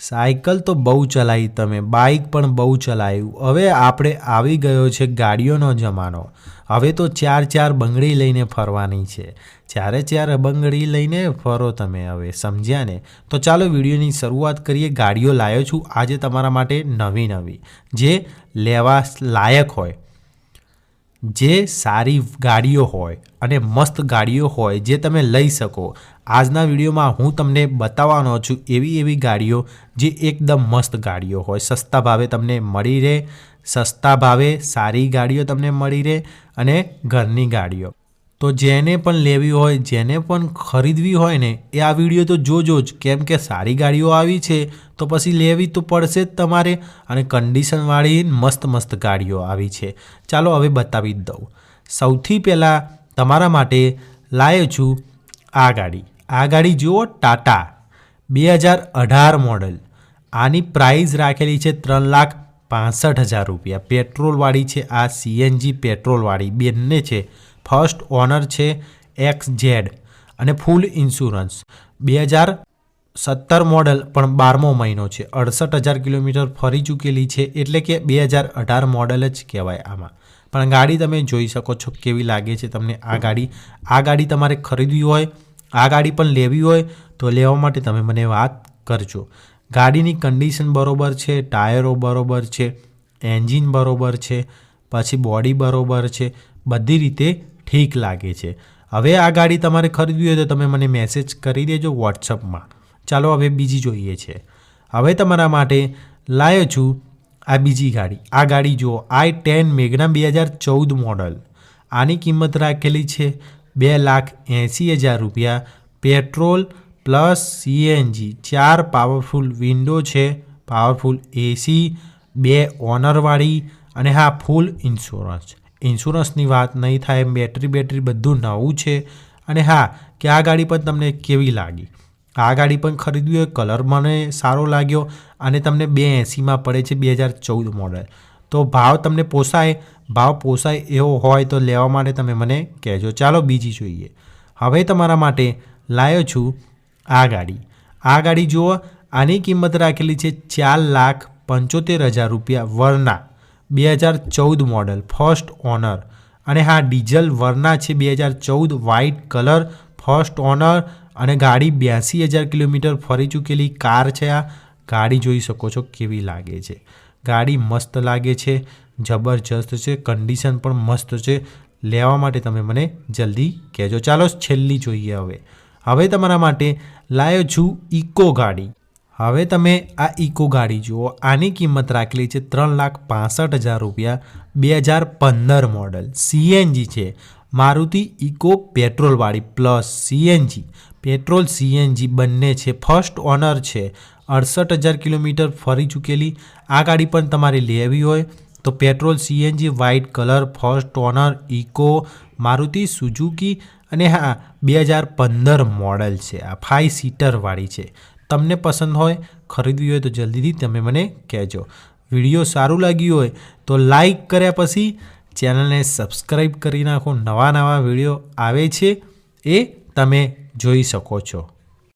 Cycle તો બહુ ચલાવી તમે, બાઇક પણ બહુ ચલાવ્યું હવે આપણે આવી ગયો છે ગાડીઓનો જમાનો. હવે તો ચાર ચાર બંગડી લઈને ફરવાની છે. ચારે ચાર બંગડી લઈને ફરો તમે હવે, સમજ્યા ને? તો ચાલો વિડીયોની શરૂઆત કરીએ. ગાડીઓ લાવ્યો છું. આજે તમારા માટે નવી નવી. જે લેવા લાયક હોય, જે સારી ગાડીઓ હોય અને મસ્ત ગાડીઓ હોય, જે તમે લઈ શકો. આજના વિડીયોમાં હું તમને બતાવવાનો છું એવી એવી ગાડીઓ જે એકદમ મસ્ત ગાડીઓ હોય. સસ્તા ભાવે તમને મળી રહે, સસ્તા ભાવે સારી ગાડીઓ તમને મળી રહે અને ઘરની ગાડીઓ. તો જેને પણ લેવી હોય, જેને પણ ખરીદવી હોય ને, એ આ વીડિયો તો જોજો જ. કેમ કે સારી ગાડીઓ આવી છે, તો પછી લેવી તો પડશે જ તમારે અને કન્ડિશનવાળી મસ્ત મસ્ત ગાડીઓ આવી છે. ચાલો હવે બતાવી દઉં. સૌથી પહેલાં તમારા માટે લાવ્યો છું આ ગાડી. આ ગાડી જુઓ ટાટા, બે હજાર અઢાર મોડલ. આની પ્રાઇસ રાખેલી છે ત્રણ લાખ પાસઠ હજાર રૂપિયા. પેટ્રોલવાળી છે આ સીએનજી પેટ્રોલવાળી. બંને છે ફર્સ્ટ ઓનર છે એક્સ ઝેડ અને ફૂલ ઇન્સ્યોરન્સ બે હજાર સત્તર મોડલ પણ બારમો મહિનો છે. અડસઠ હજાર કિલોમીટર ફરી ચૂકેલી છે એટલે કે બે હજાર અઢાર મોડલ જ કહેવાય આમાં. પણ ગાડી તમે જોઈ શકો છો કેવી લાગે છે તમને આ ગાડી. આ ગાડી તમારે ખરીદવી હોય આ ગાડી પણ લેવી હોય તો લેવા માટે તમે મને વાત કરજો. ગાડીની કન્ડિશન બરોબર છે, ટાયરો બરોબર છે એન્જિન બરોબર છે, પછી બોડી બરોબર છે, બધી રીતે ઠીક લાગે છે. હવે આ ગાડી તમારે ખરીદવી હોય તો તમે મને મેસેજ કરી દેજો વોટ્સઅપમાં ચાલો હવે બીજી જોઈએ છે. હવે તમારા માટે લાયો છું આ બીજી ગાડી. આ ગાડી જુઓ આઈ ટેન મેઘના બે હજાર ચૌદ મોડલ આની કિંમત રાખેલી છે બે લાખ એંસી હજાર રૂપિયા. પેટ્રોલ પ્લસ સીએનજી ચાર પાવરફુલ વિન્ડો છે, પાવરફુલ એસી, બે ઓનરવાળી અને હા, ફૂલ ઇન્સ્યોરન્સ. ઇન્સ્યોરન્સની વાત નહીં થાય, બેટરી બેટરી બધું નવું છે અને હા, કે આ ગાડી પણ તમને કેવી લાગી? આ ગાડી પણ ખરીદવી હોય કલર મને સારો લાગ્યો અને તમને બે એંસીમાં પડે છે, બે હજાર ચૌદ મોડલ. તો ભાવ તમને પોસાય ભાવ પોસાય એવો હોય તો લેવા માટે તમે મને કહેજો. ચાલો બીજી જોઈએ. હવે તમારા માટે લાવ્યો છું આ ગાડી. આ ગાડી જુઓ, આની કિંમત રાખેલી છે ચાર લાખ પંચોતેર હજાર રૂપિયા વરના, બે હજાર ચૌદ મોડલ, ફર્સ્ટ ઓનર. અને હા, ડીઝલ વરના છે બે હજાર ચૌદ વ્હાઇટ કલર, ફર્સ્ટ ઓનર. અને ગાડી બ્યાસી હજાર કિલોમીટર ફરી ચૂકેલી કાર છે આ. ગાડી જોઈ શકો છો કેવી લાગે છે. ગાડી મસ્ત લાગે છે, જબરજસ્ત છે કન્ડિશન પણ મસ્ત છે. લેવા માટે તમે મને જલ્દી કહેજો. ચાલો છેલ્લી જોઈએ હવે. હવે તમારા માટે લાવ્યો છું ઇકો ગાડી. હવે તમે આ ઇકો ગાડી જુઓ. આની કિંમત રાખેલી છે ત્રણ લાખ પાસઠ હજાર રૂપિયા, બે હજાર પંદર મોડલ. સીએનજી છે. મારુતિ ઇકો પેટ્રોલવાળી પ્લસ સીએનજી. પેટ્રોલ સીએનજી બંને છે, ફર્સ્ટ ઓનર છે. અડસઠ હજાર કિલોમીટર ફરી ચૂકેલી. આ ગાડી પણ તમારે લેવી હોય તો petrol CNG white colour, first owner, Eco, Maruti Suzuki અને હા, બે હજાર પંદર મોડલ છે. આ ફાઇવ સીટરવાળી છે. તમને પસંદ હોય, ખરીદવી હોય તો જલ્દીથી તમે મને કહેજો. વીડિયો સારું લાગ્યું હોય તો લાઈક કર્યા પછી ચેનલને સબસ્ક્રાઈબ કરી નાખો. નવા નવા વીડિયો આવે છે એ તમે જોઈ શકો છો.